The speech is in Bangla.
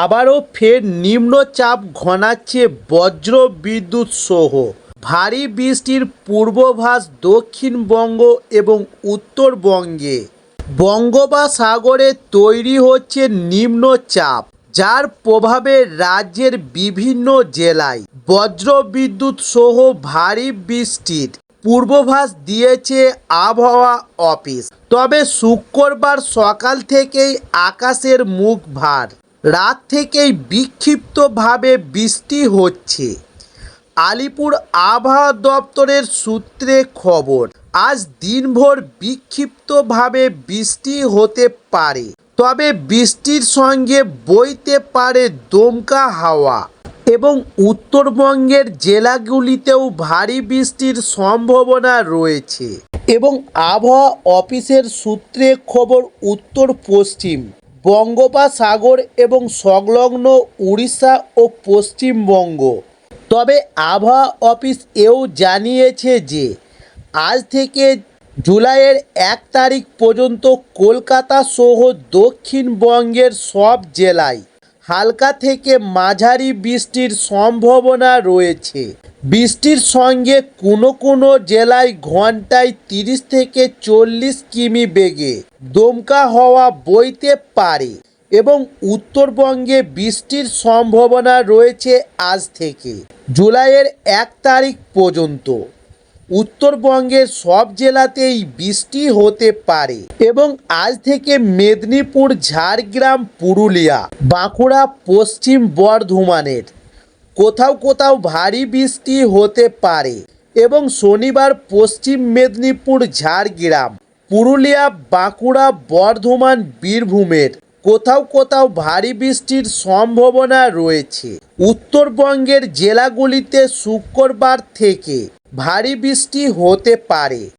আবারও ফের নিম্নচাপ ঘনাচ্ছে বজ্র বিদ্যুৎ সহ ভারী বৃষ্টির পূর্বাভাস দক্ষিণবঙ্গ এবং উত্তরবঙ্গে। বঙ্গোপসাগরে তৈরি হচ্ছে নিম্নচাপ, যার প্রভাবে রাজ্যের বিভিন্ন জেলায় বজ্র বিদ্যুৎ সহ ভারী বৃষ্টির পূর্বাভাস দিয়েছে আবহাওয়া অফিস। তবে শুক্রবার সকাল থেকেই আকাশের মুখ ভার। রাত থেকেই বিক্ষিপ্তভাবে বৃষ্টি হচ্ছে। আলিপুর আবহাওয়া দপ্তরের সূত্রে খবর, আজ দিনভর বিক্ষিপ্তভাবে বৃষ্টি হতে পারে। তবে বৃষ্টির সঙ্গে বইতে পারে দমকা হাওয়া এবং উত্তরবঙ্গের জেলাগুলিতেও ভারী বৃষ্টির সম্ভাবনা রয়েছে। এবং আবহাওয়া অফিসের সূত্রে খবর উত্তর পশ্চিম বঙ্গোপসাগর এবং সংলগ্ন উড়িষ্যা ও পশ্চিমবঙ্গ। তবে আবহাওয়া অফিস এও জানিয়েছে যে, আজ থেকে জুলাইয়ের এক তারিখ পর্যন্ত কলকাতা সহ দক্ষিণবঙ্গের সব জেলায় হালকা থেকে মাঝারি বৃষ্টির সম্ভাবনা রয়েছে। বৃষ্টির সঙ্গে কোনো কোনো জেলায় ঘন্টায় তিরিশ থেকে চল্লিশ কিমি বেগে দমকা হওয়া বইতে পারে এবং উত্তরবঙ্গে বৃষ্টির সম্ভাবনা রয়েছে আজ থেকে। জুলাইয়ের এক তারিখ পর্যন্ত। উত্তরবঙ্গের সব জেলাতেই বৃষ্টি হতে পারে এবং আজ থেকে মেদিনীপুর, ঝাড়গ্রাম, পুরুলিয়া, বাঁকুড়া, পশ্চিম বর্ধমানের কোথাও কোথাও ভারী বৃষ্টি হতে পারে এবং শনিবার পশ্চিম মেদিনীপুর, ঝাড়গ্রাম, পুরুলিয়া, বাঁকুড়া, বর্ধমান, বীরভূমের কোথাও কোথাও ভারী বৃষ্টির সম্ভাবনা রয়েছে। উত্তরবঙ্গের জেলাগুলিতে শুক্রবার থেকে ভারী বৃষ্টি হতে পারে